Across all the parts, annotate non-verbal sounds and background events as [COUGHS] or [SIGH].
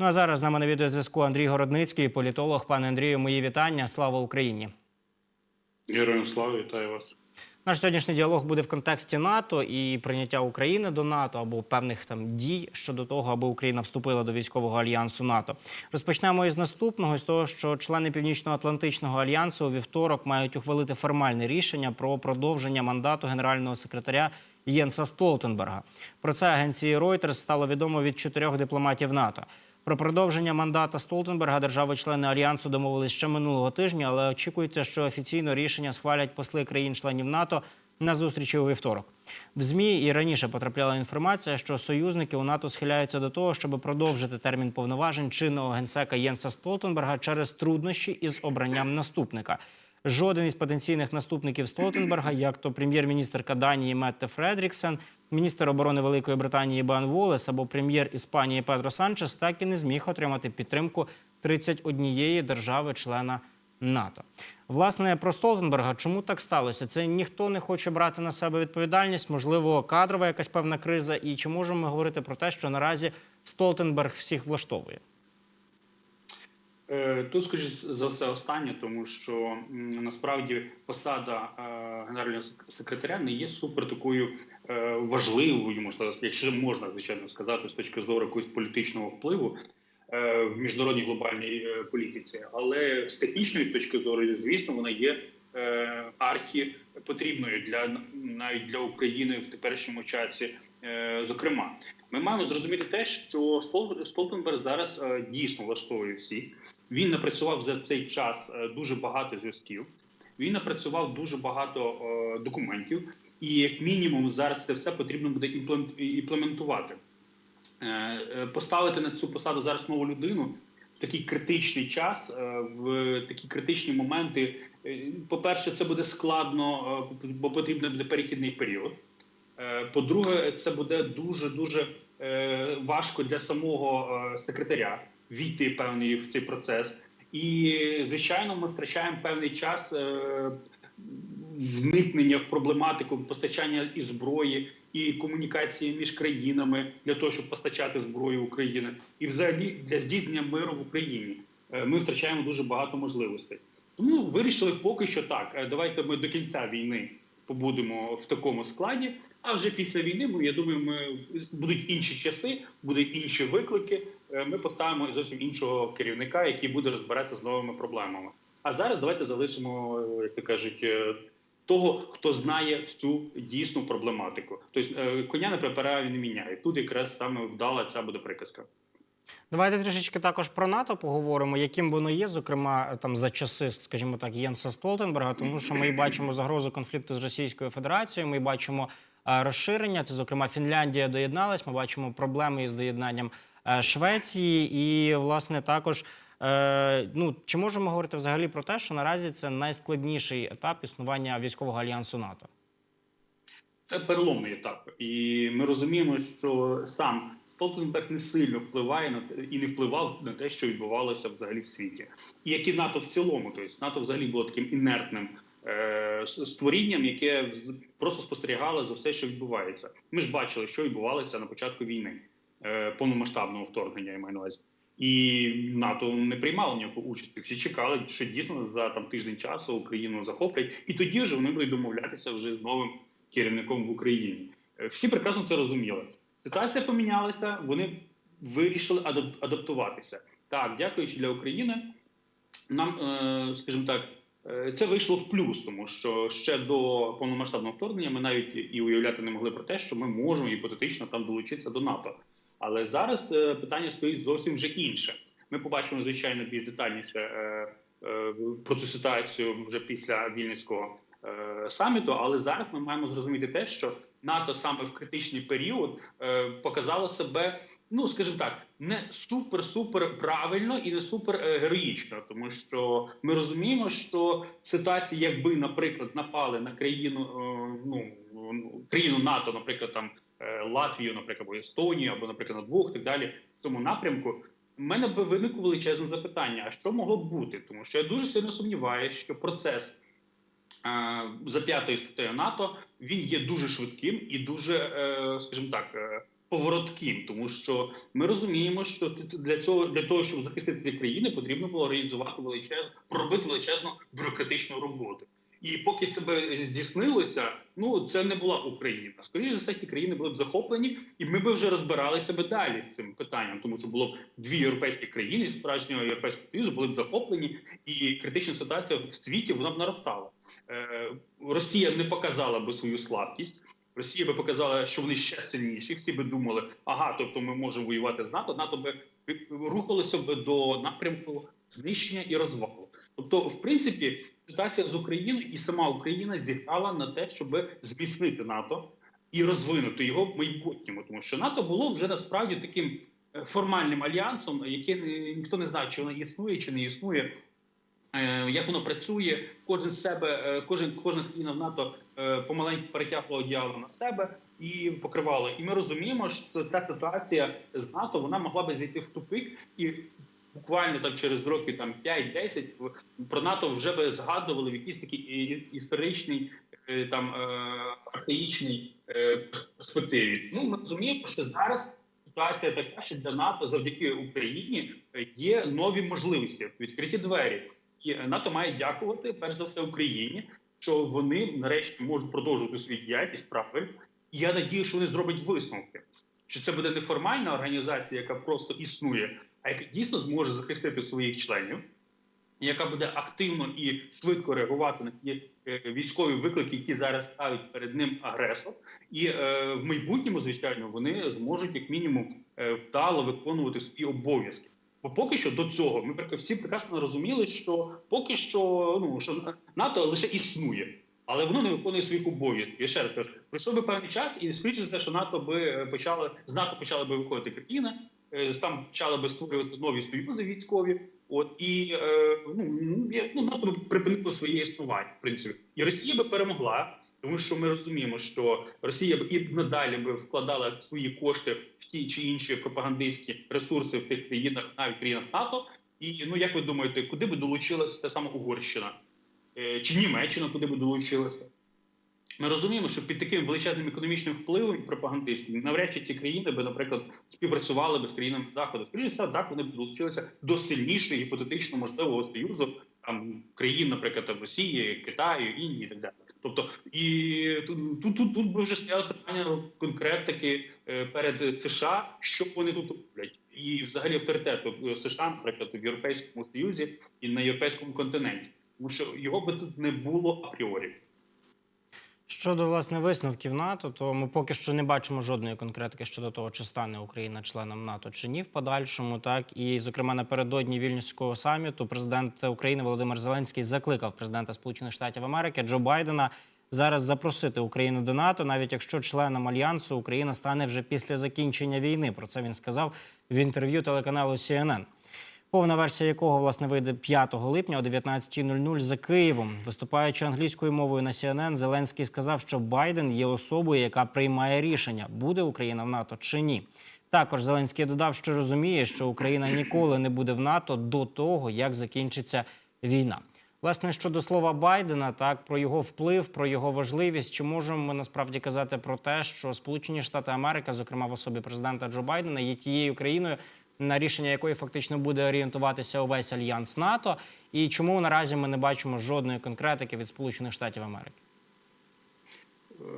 Ну а зараз з нами на відеозв'язку Андрій Городницький, політолог. Пане Андрію, мої вітання. Слава Україні! Героям слава, вітаю вас. Наш сьогоднішній діалог буде в контексті НАТО і прийняття України до НАТО або певних там дій щодо того, аби Україна вступила до військового альянсу НАТО. Розпочнемо із наступного з того, що члени Північно-Атлантичного альянсу у вівторок мають ухвалити формальне рішення про продовження мандату генерального секретаря Єнса Столтенберга. Про це агенції Reuters стало відомо від чотирьох дипломатів НАТО. Про продовження мандата Столтенберга держави-члени альянсу домовились ще минулого тижня, але очікується, що офіційно рішення схвалять посли країн-членів НАТО на зустрічі у вівторок. В змі і раніше потрапляла інформація, що союзники у НАТО схиляються до того, щоб продовжити термін повноважень чинного генсека Єнса Столтенберга через труднощі із обранням наступника. Жоден із потенційних наступників Столтенберга, як то прем'єр-міністрка Данії Метте Фредріксен, міністр оборони Великої Британії Бен Волес або прем'єр Іспанії Педро Санчес, так і не зміг отримати підтримку 31 держави-члена НАТО. Власне, про Столтенберга, чому так сталося? Це ніхто не хоче брати на себе відповідальність, можливо, кадрова якась певна криза. І чи можемо ми говорити про те, що наразі Столтенберг всіх влаштовує? Е, Тут, скоріш за все, останнє, тому що насправді посада е, генерального секретаря не є супер такою е, важливою, можна якщо можна звичайно сказати, з точки зору якогось політичного впливу в міжнародній глобальній політиці. Але з технічної точки зору, звісно, вона є архі потрібною для навіть для України в теперішньому часі. Зокрема, ми маємо зрозуміти те, що Стол- Столтенберг зараз дійсно влаштовує всіх. Він напрацював за цей час е, дуже багато зв'язків. Він напрацював дуже багато е, документів, і як мінімум зараз це все потрібно буде імплементувати. Е, е, Поставити на цю посаду зараз нову людину в такий критичний час, е, в такі критичні моменти. Е, По-перше, це буде складно, е, бо потрібен буде перехідний період. Е, По-друге, це буде дуже дуже е, важко для самого е, секретаря війти певний в цей процес. І звичайно, ми втрачаємо певний час е, вникнення в проблематику постачання і зброї, і комунікації між країнами для того, щоб постачати зброю України, і взагалі для здійснення миру в Україні. Е, Ми втрачаємо дуже багато можливостей. Тому вирішили поки що так. е, Давайте ми до кінця війни побудемо в такому складі. А вже після війни, ми, я думаю, ми будуть інші часи, будуть інші виклики. Е, Ми поставимо зовсім іншого керівника, який буде розбиратися з новими проблемами. А зараз давайте залишимо, е, як то кажуть, е, того, хто знає всю дійсну проблематику. Тобто коня не припирає, не міняє. Тут якраз саме вдала ця буде приказка. Давайте трішечки також про НАТО поговоримо, яким воно є, зокрема там за часи, скажімо так, Єнса Столтенберга, тому що ми бачимо загрозу конфлікту з Російською Федерацією. Ми бачимо розширення. Це зокрема Фінляндія доєдналась. Ми бачимо проблеми із доєднанням Швеції, і власне також. Е, ну чи можемо говорити взагалі про те, що наразі це найскладніший етап існування військового альянсу НАТО? Це переломний етап, і ми розуміємо, що сам Столтенберг не сильно впливає на те і не впливав на те, що відбувалося взагалі в світі, і як і НАТО в цілому, тобто НАТО взагалі було таким інертним е, створінням, яке просто спостерігало за все, що відбувається. Ми ж бачили, що відбувалося на початку війни, е, повномасштабного вторгнення, я маю на увазі. І НАТО не приймало ніякої участі. Всі чекали, що дійсно за там тиждень часу Україну захоплять, і тоді вже вони будуть домовлятися вже з новим керівником в Україні. Е, Всі прекрасно це розуміли. Ситуація помінялася, вони вирішили адап- адаптуватися. Так, дякуючи для України, нам, е, скажімо так, е, це вийшло в плюс, тому що ще до повномасштабного вторгнення ми навіть і уявляти не могли про те, що ми можемо гіпотетично там долучитися до НАТО. Але зараз е, питання стоїть зовсім вже інше. Ми побачимо звичайно більш детальніше е, е, про цю ситуацію вже після вільницького саміту. Але зараз ми маємо зрозуміти те, що НАТО саме в критичний період показало себе, ну скажімо так, не супер-супер правильно і не супер героїчно, тому що ми розуміємо, що ситуації, якби, наприклад, напали на країну, ну ну, країну НАТО, наприклад, там Латвію, наприклад, або Естонію, або, наприклад, на двох так далі в цьому напрямку. У мене би виникло величезне запитання: а що могло б бути? Тому що я дуже сильно сумніваюся, що процес е, за п'ятою статтею НАТО він є дуже швидким і дуже, е, скажімо так, е, поворотким, тому що ми розуміємо, що для цього для того, щоб захистити ці країни, потрібно було організувати величезну, проробити величезну бюрократичну роботу. І поки це би здійснилося, ну це не була Україна. Скоріше за все, ті країни були б захоплені, і ми б вже розбиралися би далі з цим питанням, тому що було б дві європейські країни справжнього європейського союзу були б захоплені, і критична ситуація в світі вона б наростала. Е, Росія не показала би свою слабкість. Росія би показала, що вони ще сильніші. Всі би думали, ага, тобто ми можемо воювати з НАТО. НАТО би рухалося би до напрямку знищення і розвалу. Тобто, в принципі, ситуація з Україною і сама Україна зіграла на те, щоб зміцнити НАТО і розвинути його в майбутньому, тому що НАТО було вже насправді таким е, формальним альянсом, який ніхто не знає, чи воно існує, чи не існує. Е, Як воно працює, кожен себе, е, кожен кожна країна в НАТО помаленьку перетягла одіяло на себе і покривала. І ми розуміємо, що ця ситуація з НАТО вона могла би зайти в тупик, і буквально там через років там 5-10 в- про НАТО вже би згадували в якійсь такій і- і- історичній е, там е, архаїчній е, перспективі. Ну ми розуміємо, що зараз ситуація така, що для НАТО завдяки Україні е, є нові можливості, відкриті двері. І е, НАТО має дякувати перш за все Україні, що вони нарешті можуть продовжувати свою діяльність правильно. І я надію, що вони зроблять висновки. Що це буде не формальна організація, яка просто існує, а яка дійсно зможе захистити своїх членів, яка буде активно і швидко реагувати на ті е, військові виклики, які зараз ставить перед ним агресор, і е, в майбутньому, звичайно, вони зможуть як мінімум е, вдало виконувати свої обов'язки. Бо поки що до цього ми всі прекрасно розуміли, що поки що ну що НАТО лише існує, але воно не виконує своїх обов'язків. Я ще раз кажу, пройшов би певний час, і скоріше за все, що НАТО би е, почали з НАТО почали би виходити країни, там почали би створюватися нові союзи військові. От і е, ну, я- ну НАТО припинило своє існування, в принципі, і Росія би перемогла, тому що ми розуміємо, що Росія б і надалі би вкладала свої кошти в ті чи інші пропагандистські ресурси в тих країнах, навіть країнах НАТО. І ну як ви думаєте, куди би долучилася та сама Угорщина Е, чи Німеччина, куди би долучилася? Ми розуміємо, що під таким величезним економічним впливом пропагандистським навряд чи ті країни би, наприклад, співпрацювали би з країнами заходу. Скоріше все, так вони б долучилися до сильнішого гіпотетично можливого союзу там країн, наприклад, там, Росії, Китаю, Індії і так далі. Тобто, і тут тут, тут, тут би вже стояло питання конкретики е, перед США, що вони тут роблять, і взагалі авторитету е, США, наприклад, в Європейському Союзі і на європейському континенті, тому що його би тут не було апріорі. Щодо власне висновків НАТО, то ми поки що не бачимо жодної конкретики щодо того, чи стане Україна членом НАТО чи ні в подальшому. Так і зокрема напередодні вільнюського саміту президент України Володимир Зеленський закликав президента Сполучених Штатів Америки Джо Байдена зараз запросити Україну до НАТО, навіть якщо членом альянсу Україна стане вже після закінчення війни. Про це він сказав в інтерв'ю телеканалу CNN. Повна версія якого власне вийде 5 липня о 19.00 за Києвом. Виступаючи англійською мовою на CNN, Зеленський сказав, що Байден є особою, яка приймає рішення, буде Україна в НАТО чи ні. Також Зеленський додав, що розуміє, що Україна ніколи не буде в НАТО до того, як закінчиться війна. Власне, щодо слова Байдена, так про його вплив, про його важливість, чи можемо ми насправді казати про те, що Сполучені Штати Америки, зокрема в особі президента Джо Байдена, є тією країною, на рішення якої фактично буде орієнтуватися увесь альянс НАТО, і чому наразі ми не бачимо жодної конкретики від Сполучених Штатів Америки?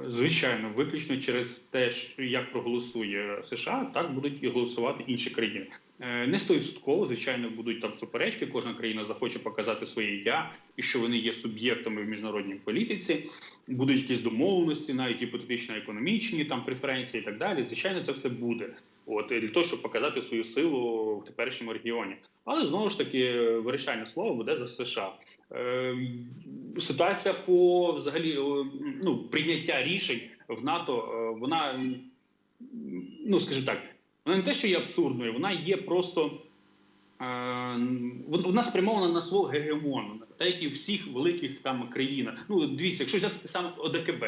Звичайно, виключно через те, що як проголосує США, так будуть і голосувати інші країни. Е, Не стовідсотково, звичайно, будуть там суперечки. Кожна країна захоче показати своє я і що вони є суб'єктами в міжнародній політиці. Будуть якісь домовленості, навіть гіпотетично економічні там преференції і так далі. Звичайно, це все буде. От для того, щоб показати свою силу в теперішньому регіоні. Але знову ж таки вирішальне слово буде за США. Е, ситуація по взагалі ну прийняття рішень в НАТО, е, вона ну скажімо так, вона не те, що є абсурдною, вона є просто е, вона спрямована на свого гегемону, так як і всіх великих там країнах. Ну дивіться, якщо взяти саме ОДКБ.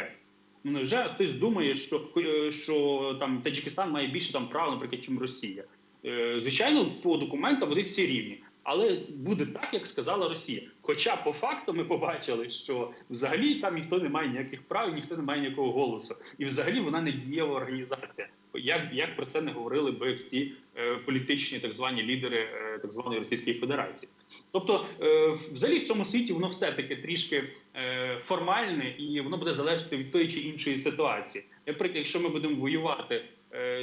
Ну невже хтось думає, що е, що там Таджикистан має більше там прав, наприклад, чим Росія? Е, Звичайно, по документам вони всі рівні. Але буде так, як сказала Росія. Хоча по факту ми побачили, що взагалі там ніхто не має ніяких прав, ніхто не має ніякого голосу, і взагалі вона не дієва організація. Як, як про це не говорили би в ті е, політичні так звані лідери е, так званої Російської Федерації? Тобто, е, взагалі в цьому світі воно все таки трішки е, формальне, і воно буде залежати від тої чи іншої ситуації. Наприклад, якщо ми будемо воювати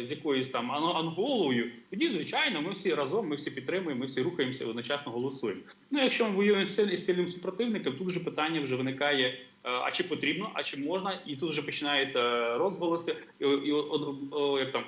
з якоюсь там Анголою, тоді звичайно ми всі разом, ми всі підтримуємо, ми всі рухаємося, одночасно голосуємо. Ну якщо ми воюємо з силь- сильним супротивником, тут вже питання вже виникає. е, А чи потрібно, а чи можна, і тут вже починаються розголоси, і, і о- як там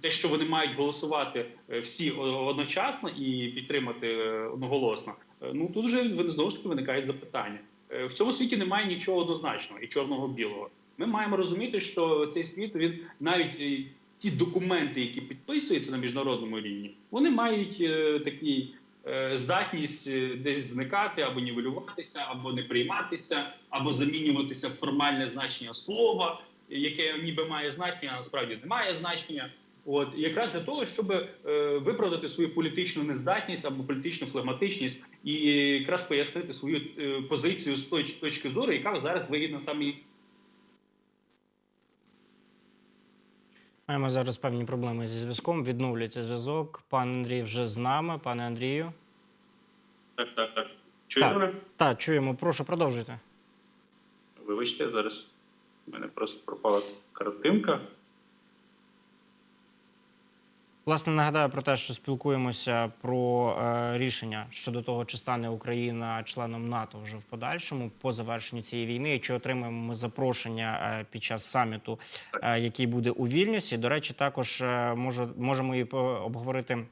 те, що вони мають голосувати е, всі одночасно і підтримати е, одноголосно. е, Ну тут вже знову ж таки виникають запитання. Е, В цьому світі немає нічого однозначного і чорного білого. Ми маємо розуміти, що цей світ він навіть е, ті документи, які підписуються на міжнародному рівні, вони мають е, такі е, здатність е, десь зникати або нівелюватися, або не прийматися, або замінюватися в формальне значення слова, яке ніби має значення, а насправді не має значення. От якраз для того, щоб е, виправдати свою політичну нездатність або політичну флегматичність, і якраз пояснити свою е, позицію з точ- точки зору, яка зараз вигідна саме Маємо зараз певні проблеми зі зв'язком. Відновлюється зв'язок. Пан Андрій вже з нами. Пане Андрію. Так, так, так. Чуєте Так. мене? Так, чуємо. Прошу, продовжуйте. Вибачте, зараз в мене просто пропала картинка. Власне, нагадаю про те, що спілкуємося про е, рішення щодо того, чи стане Україна членом НАТО вже в подальшому по завершенню цієї війни, чи отримаємо ми запрошення е, під час саміту, е, який буде у Вільнюсі. До речі, також е, може, можемо і обговорити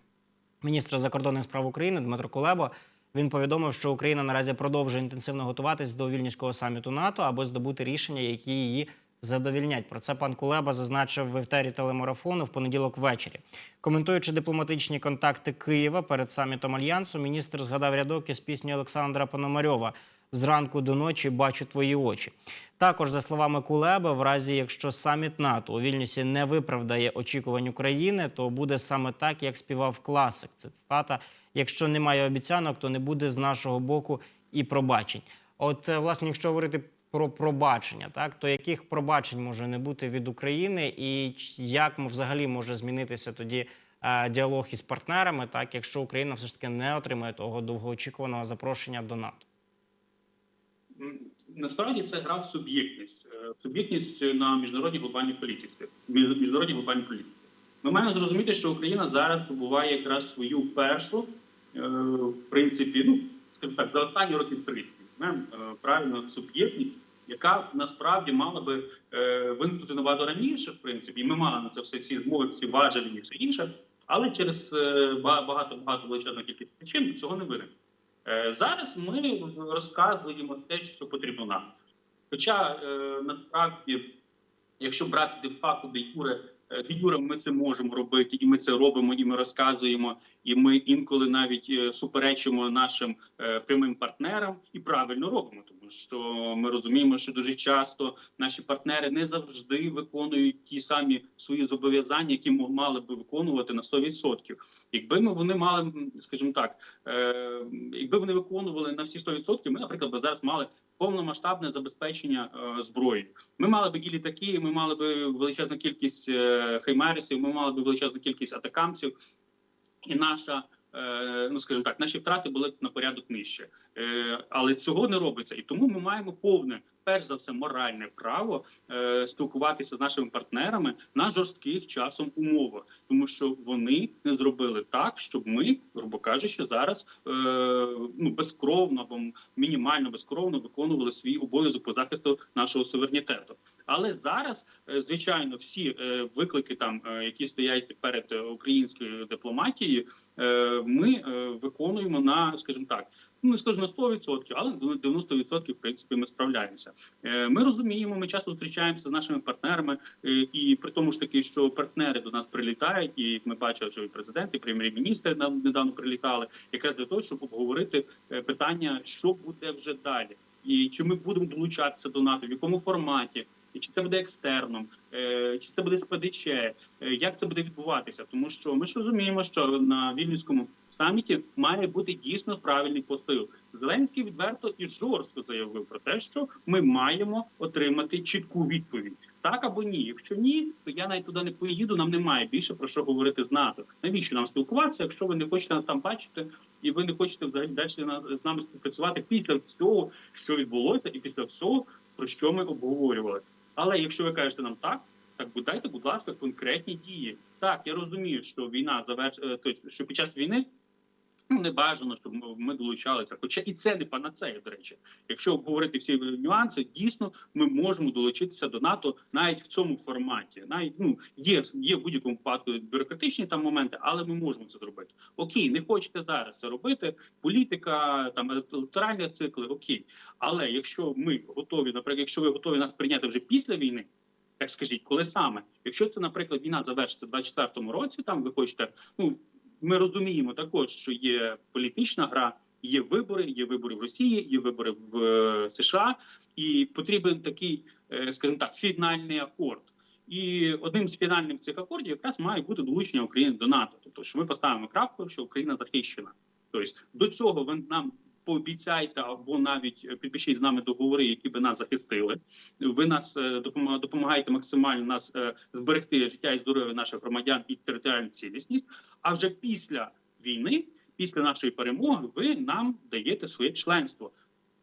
міністра закордонних справ України Дмитро Кулеба. Він повідомив, що Україна наразі продовжує інтенсивно готуватись до вільнюського саміту НАТО, аби здобути рішення, які її задовільнять. Про це пан Кулеба зазначив в ефтері телемарафону в понеділок ввечері. Коментуючи дипломатичні контакти Києва перед самітом альянсу, міністр згадав рядок із пісні Олександра Пономарьова Зранку до ночі бачу твої очі. Також, за словами Кулеби, в разі якщо саміт НАТО у Вільнюсі не виправдає очікувань України, то буде саме так, як співав класик. Це цитата. Якщо немає обіцянок, то не буде з нашого боку і пробачень. От, е, власне, якщо говорити про пробачення, так то яких пробачень може не бути від України, і як взагалі може змінитися тоді е, діалог із партнерами, так якщо Україна все ж таки не отримає того довгоочікуваного запрошення до НАТО? Насправді це гра в суб'єктність, Е, суб'єктність на міжнародній глобальній політиці. між- Міжнародній глобальній політиці. Ми маємо зрозуміти, що Україна зараз побуває якраз свою першу, е, в принципі, ну скажімо так, за останні роки 30 візьмемо е, правильно суб'єктність, яка насправді мала би е, виникнути набагато раніше, в принципі, і ми мали на це все всі змоги, всі важелі і все інше. Але через е, багато багато величезну кількість причин цього не виникне. Е, Зараз ми розказуємо те, що потрібно нам. Хоча насправді, якщо брати де факто де юре, е, де юре ми це можемо робити, і ми це робимо, і ми розказуємо, і ми інколи навіть е, суперечимо нашим е, прямим партнерам, і правильно робимо, тому що ми розуміємо, що дуже часто наші партнери не завжди виконують ті самі свої зобов'язання, які м- мали би виконувати на 100%. Якби ми вони мали, скажімо так, е, якби вони виконували на всі 100%, ми, наприклад, би зараз мали повномасштабне забезпечення е, зброї. Ми мали би і літаки, ми мали би величезну кількість е, хаймерсів, ми мали би величезну кількість атакамців, і наша. е, Ну, скажімо так, наші втрати були на порядок нижче, Е, але цього не робиться, і тому ми маємо повне, перш за все, моральне право е, спілкуватися з нашими партнерами на жорстких часом умовах, тому що вони не зробили так, щоб ми, грубо кажучи, зараз е, ну безкровно або мінімально безкровно виконували свій обов'язок по захисту нашого суверенітету. Але зараз, е, звичайно, всі е, виклики, там е, які стоять перед українською дипломатією, ми е, виконуємо на, скажімо так. Ну, не скажу на 100%, але на 90% в принципі ми справляємося. Е, Ми розуміємо, ми часто зустрічаємося з нашими партнерами, е, і при тому ж таки, що партнери до нас прилітають, і ми бачили, що і президент, і прем'єр-міністр нам недавно прилітали, якраз для того, щоб обговорити е, питання, що буде вже далі, і чи ми будемо долучатися до НАТО, в якому форматі. Чи це буде екстерном, е, чи це буде СПДЧ, е, як це буде відбуватися? Тому що ми ж розуміємо, що на вільнюському саміті має бути дійсно правильний посил. Зеленський відверто і жорстко заявив про те, що ми маємо отримати чітку відповідь. Так або ні. Якщо ні, то я навіть туди не поїду. Нам немає більше про що говорити з НАТО. Навіщо нам спілкуватися, якщо ви не хочете нас там бачити, і ви не хочете взагалі далі з нами співпрацювати після всього, що відбулося, і після всього, про що ми обговорювали. Але якщо ви кажете нам так, так дайте, будь ласка, конкретні дії. Так, я розумію, що війна заверш... тобто, що під час війни ну не бажано, щоб ми- долучалися. Хоча і це не панацея, до речі. Якщо обговорити всі нюанси, дійсно ми можемо долучитися до НАТО навіть в цьому форматі. Навіть ну є, є в будь-якому випадку бюрократичні там моменти, але ми можемо це зробити. Окей, не хочете зараз це робити. Політика, там електоральні цикли, окей. Але якщо ми готові, наприклад, якщо ви готові нас прийняти вже після війни. Так скажіть, коли саме? Якщо це, наприклад, війна завершиться в 24-му році, там ви хочете, ну ми розуміємо також, що є політична гра, є вибори, є вибори в Росії, є вибори в е, США, і потрібен такий, е, скажімо так, фінальний акорд. І одним з фінальних цих акордів якраз має бути долучення України до НАТО. Тобто, що ми поставимо крапку, що Україна захищена. Тобто до цього нам пообіцяйте або навіть е, підпишіть з нами договори, які би нас захистили. Ви нас е, допомагаєте максимально нас е, зберегти життя і здоров'я наших громадян і територіальну цілісність. А вже після війни, після нашої перемоги, ви нам даєте своє членство.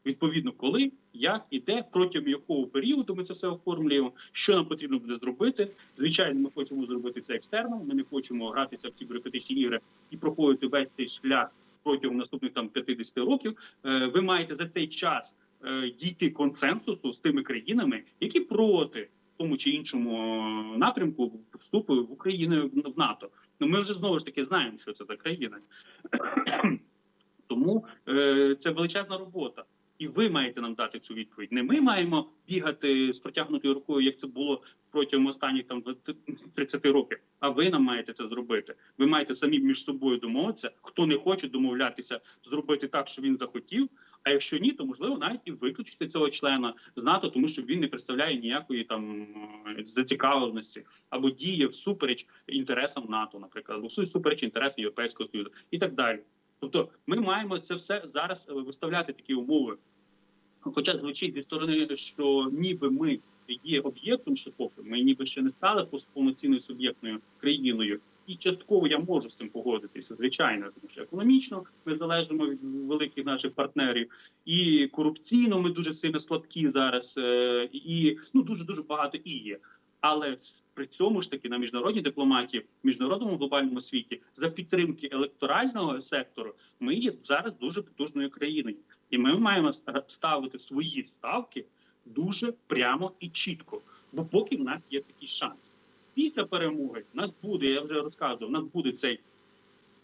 Відповідно, коли, як і де, протягом якого періоду ми це все оформлюємо, що нам потрібно буде зробити. Звичайно, ми хочемо зробити це екстерно. Ми не хочемо гратися в ці бюрократичні ігри і проходити весь цей шлях протягом наступних там 50 років. Е, Ви маєте за цей час е, дійти консенсусу з тими країнами, які проти в тому чи іншому е, напрямку вступу в Україну в НАТО. Ну ми вже знову ж таки знаємо, що це за країна. Тому це величезна робота. І ви маєте нам дати цю відповідь. Не ми маємо бігати з протягнутою рукою, як це було протягом останніх там 20 30 років. А ви нам маєте це зробити. Ви маєте самі між собою домовитися. Хто не хоче домовлятися, зробити так, що він захотів. А якщо ні, то можливо навіть і виключити цього члена з НАТО, тому що він не представляє ніякої там зацікавленості або діє всупереч інтересам НАТО, наприклад, або всупереч інтересам Європейського Союзу і так далі. Тобто, ми маємо це все зараз е, виставляти такі умови. Хоча звучить зі сторони, що ніби ми є об'єктом ще поки, ми ніби ще не стали повноцінною суб'єктною країною. І частково я можу з цим погодитися, звичайно, тому що економічно ми залежимо від великих наших партнерів, і корупційно ми дуже сильно слабкі зараз, е, і ну дуже дуже багато і є. Але при цьому ж таки на міжнародній дипломатії, міжнародному глобальному світі за підтримки електорального сектору ми є зараз дуже потужною країною, і ми маємо ставити свої ставки дуже прямо і чітко. Бо поки в нас є такий шанс. Після перемоги в нас буде, я вже розказував, в нас буде цей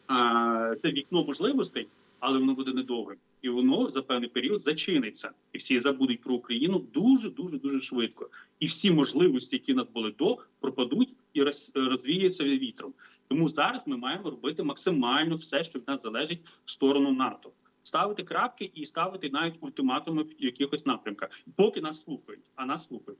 а, це вікно можливостей, але воно буде недовгим. І воно за певний період зачиниться, і всі забудуть про Україну дуже дуже дуже швидко. І всі можливості, які нас були до, пропадуть і роз- розвіються вітром. Тому зараз ми маємо робити максимально все, що від нас залежить в сторону НАТО. Ставити крапки і ставити навіть ультиматуми в якихось напрямках, поки нас слухають, а нас слухають.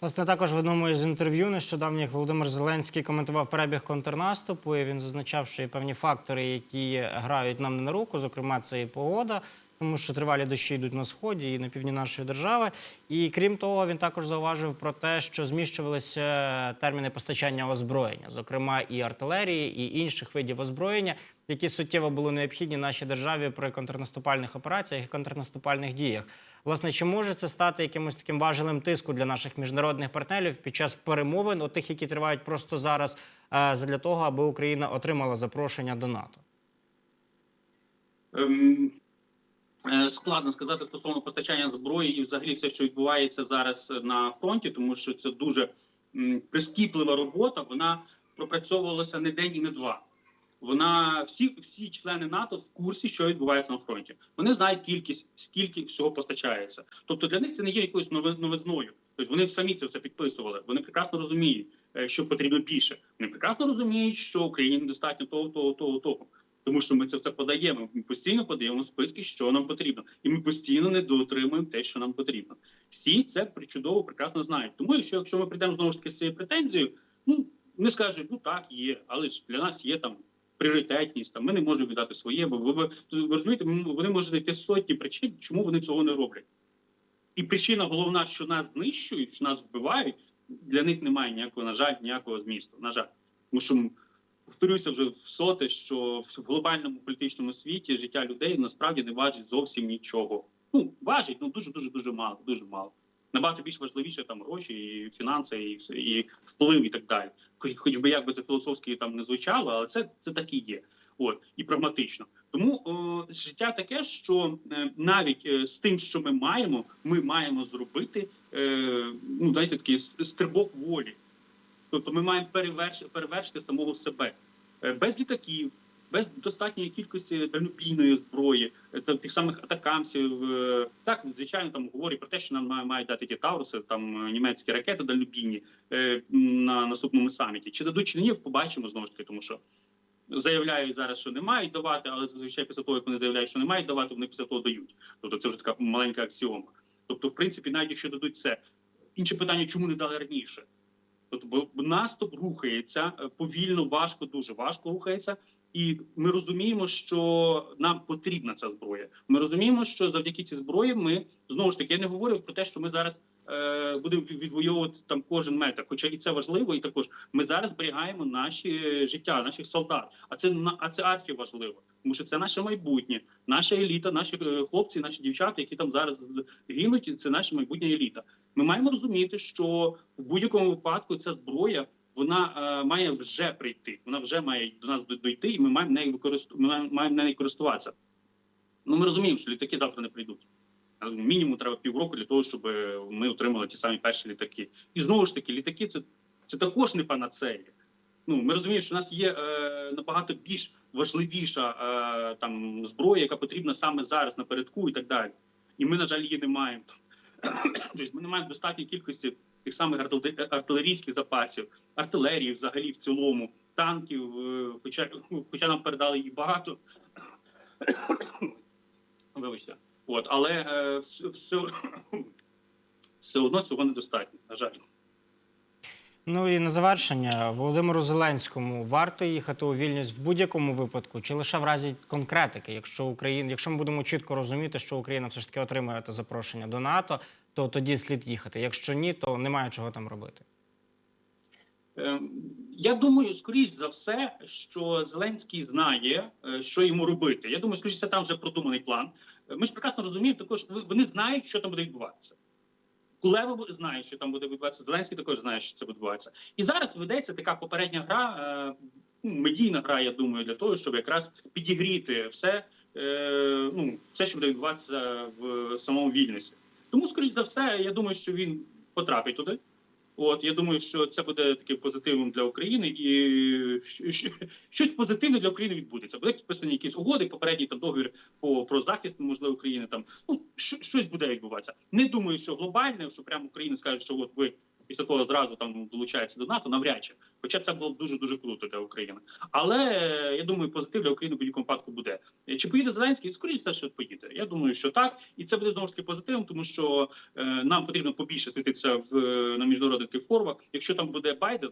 Власне, також в одному із інтерв'ю нещодавніх Володимир Зеленський коментував перебіг контрнаступу. і Він зазначав, що є певні фактори, які грають нам не на руку, зокрема, це і погода. Тому що тривалі дощі йдуть на сході і на півдні нашої держави. І крім того, він також зауважив про те, що зміщувалися терміни постачання озброєння, зокрема і артилерії, і інших видів озброєння, які суттєво були необхідні нашій державі при контрнаступальних операціях і контрнаступальних діях. Власне, чи може це стати якимось таким важелем тиску для наших міжнародних партнерів під час перемовин, от тих, які тривають просто зараз, е, для того, аби Україна отримала запрошення до НАТО? Е, Складно сказати стосовно постачання зброї і взагалі все, що відбувається зараз на фронті, тому що це дуже прискіплива робота. Вона пропрацьовувалася не день і не два. Вона всі, всі члени НАТО в курсі, що відбувається на фронті. Вони знають кількість, скільки всього постачається. Тобто для них це не є якоюсь нови- новизною. Тобто вони самі це все підписували. Вони прекрасно розуміють, е, що потрібно більше. Вони прекрасно розуміють, що Україні недостатньо того, того, того, того. Тому що ми це все подаємо. Ми постійно подаємо списки, що нам потрібно, і ми постійно не доотримуємо те, що нам потрібно. Всі це чудово, прекрасно знають. Тому, якщо, якщо ми прийдемо знову ж таки з цією претензією, ну не скажуть, ну так є, але ж для нас є там пріоритетність. Там ми не можемо віддати своє, бо ви, ви, ви розумієте, вони можуть знайти сотні причин, чому вони цього не роблять. І причина головна, що нас знищують, що нас вбивають, для них немає ніякого, на жаль, ніякого змісту. На жаль, тому що повторюся вже в соте, що в глобальному політичному світі життя людей насправді не важить зовсім нічого. Ну важить, ну дуже дуже дуже мало, дуже мало. Набагато більш важливіше там гроші, і фінанси, і, і вплив, і так далі. Хоч, хоч би як би це філософськи там не звучало, але це, це так і є. От і прагматично. Тому о, життя таке, що е, навіть е, з тим, що ми маємо, ми маємо зробити е, ну дайте такий стрибок волі. Тобто ми маємо перевершити, самого себе Е, без літаків, без достатньої кількості дальнобійної зброї, е, тих самих атакамсів. Е, Так, звичайно, там говорять про те, що нам мають дати ті Тауруси, там німецькі ракети дальнобійні на наступному саміті. Чи дадуть чи ні, побачимо знову ж таки, тому що. Заявляють зараз, що не мають давати, але зазвичай після того, як вони заявляють, що не мають давати, вони після того дають. Тобто це вже така маленька аксіома. Тобто, в принципі, навіть якщо дадуть це. Інше питання, чому не дали раніше? Тобто, наступ рухається е, повільно, важко, дуже важко рухається, і ми розуміємо, що нам потрібна ця зброя. Ми розуміємо, що завдяки цій зброї ми знову ж таки я не говорю про те, що ми зараз будемо відвоювати там кожен метр. Хоча і це важливо, і також ми зараз зберігаємо наші е, життя, наших солдат. А це а це архіважливо, тому що це наше майбутнє, наша еліта, наші е, хлопці, наші дівчата, які там зараз гинуть, це наша майбутня еліта. Ми маємо розуміти, що в будь-якому випадку ця зброя вона е, має вже прийти. Вона вже має до нас до- дойти, і ми маємо нею використовувати, маємо нею користуватися. Ну ми розуміємо, що літаки завтра не прийдуть. Е, Мінімум треба півроку для того, щоб ми отримали ті самі перші літаки. І знову ж таки, літаки це, це також не панацея. Ну ми розуміємо, що в нас є е, набагато більш важливіша е, там зброя, яка потрібна саме зараз напередку і так далі. І ми, на жаль, її не маємо. [COUGHS] Тобто ми не маємо достатньої кількості тих самих артилерійських запасів, артилерії взагалі в цілому, танків, е, хоча, ну, хоча нам передали їх багато. [COUGHS] Вибачте. От, але е, все, все, [CLEARS THROAT] все одно цього недостатньо, на жаль. Ну і на завершення Володимиру Зеленському варто їхати у Вільнюс в будь-якому випадку, чи лише в разі конкретики, якщо Україна, якщо ми будемо чітко розуміти, що Україна все ж таки отримує те запрошення до НАТО, то тоді слід їхати. Якщо ні, то немає чого там робити. Е, Я думаю, скоріш за все, що Зеленський знає, е, що йому робити. Я думаю, скоріш за все, там вже продуманий план. Ми ж прекрасно розуміємо, також вони знають, що там буде відбуватися. Кулева знає, що там буде відбуватися. Зеленський також знає, що це буде відбуватися. І зараз ведеться така попередня гра, е, ну, медійна гра, я думаю, для того, щоб якраз підігріти все, е, ну, все, що буде відбуватися в самому Вільнюсі. Тому, скоріш за все, я думаю, що він потрапить туди. От я думаю, що це буде таким позитивом для України, і щось позитивне для України відбудеться. Буде підписані якісь угоди, попередній там договір по про захист можливо України. Там ну що- щось буде відбуватися. Не думаю, що глобальне, що прямо Україна скаже, що от ви після того зразу там долучаєтеся до НАТО, навряд чи. Хоча це було б дуже дуже круто для України. Але е, я думаю, позитив для України в будь-якому випадку буде. Е, Чи поїде Зеленський? Скоріше за що поїде. Я думаю, що так, і це буде знову ж таки позитивом, тому що е, нам потрібно побільше світитися в на міжнародних форумах. Якщо там буде Байден.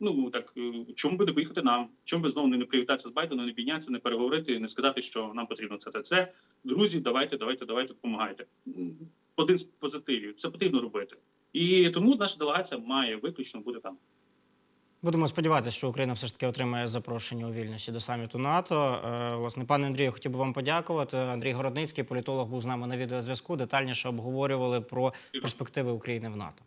Ну так чому би не поїхати нам? Чому би знову не привітатися з Байденом, не піднятися, не переговорити, не сказати, що нам потрібно це це. Друзі, давайте, давайте, давайте, допомагайте. Один з позитивів це потрібно робити. І тому наша делегація має виключно бути там. Будемо сподіватися, що Україна все ж таки отримає запрошення у вільності до саміту НАТО. Е, Власне, пане Андрію, хотів би вам подякувати. Андрій Городницький, політолог, був з нами на відеозв'язку. Детальніше обговорювали про перспективи України в НАТО.